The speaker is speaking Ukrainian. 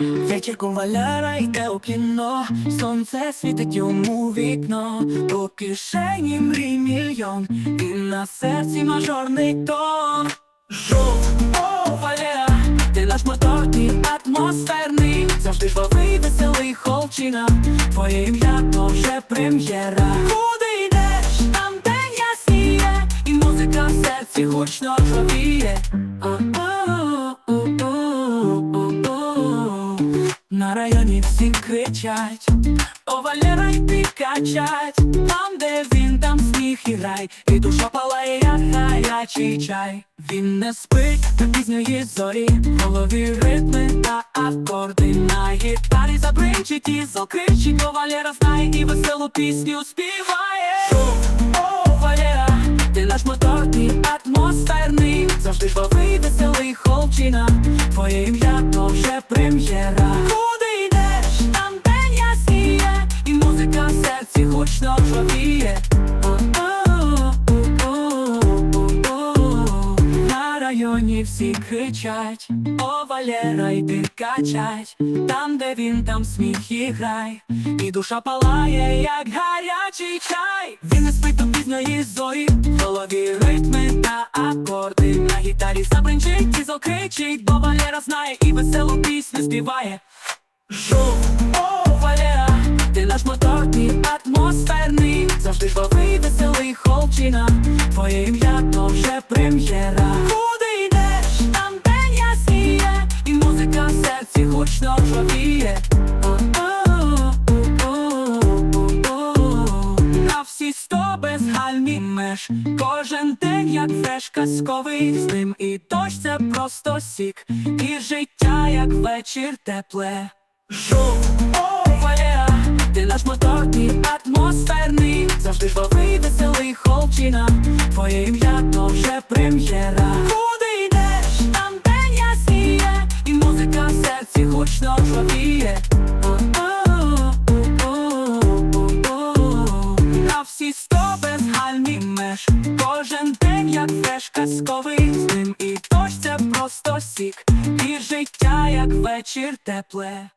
Вечірку Валяра йде у кіно, сонце світить йому вікно, у кишені мрій мільйон, і на серці мажорний тон. Валера, ти наш мотор, ти атмосферний, завжди жвавий, веселий холчина, твоє ім'я то вже прем'єра. Куди йдеш, там день ясніє, і музика в серці гучно всі кричать, о Валера йди качать, там, де він, там сніг і рай, і душа палає, як гарячий чай. Він не спить до пізньої зорі, в голові ритми та акорди на гітарі. Забринчить і закричить, бо Валера знає і веселу пісню співає. О, Валера, ти наш мотор, ти атмосферний, завжди жвавий, веселий холчина, твоє ім'я Районі всі кричать, о Валера, йди качать, там, де він, там сміх і грай, і душа палає, як гарячий чай. Він не спить до пізньої зорі, голові ритми та акорди. На гітарі забринчить і закричить, бо Валера знає і веселу пісню співає. Жов, о, Валера, ти наш мотор, ти атмосферний, завжди жвавий, веселий холчина, твоє ім'я гальмі кожен день як фреш казковий, з ним і дощ це просто сік, і життя як вечір тепле. Жу, о, ти наш мотор, ти атмосферний, завжди жвавий, веселий холчина, твоє ім'я то вже прем'єра. Меж, кожен день як теж казковий, з ним. І дощ це просто сік, і життя як вечір тепле.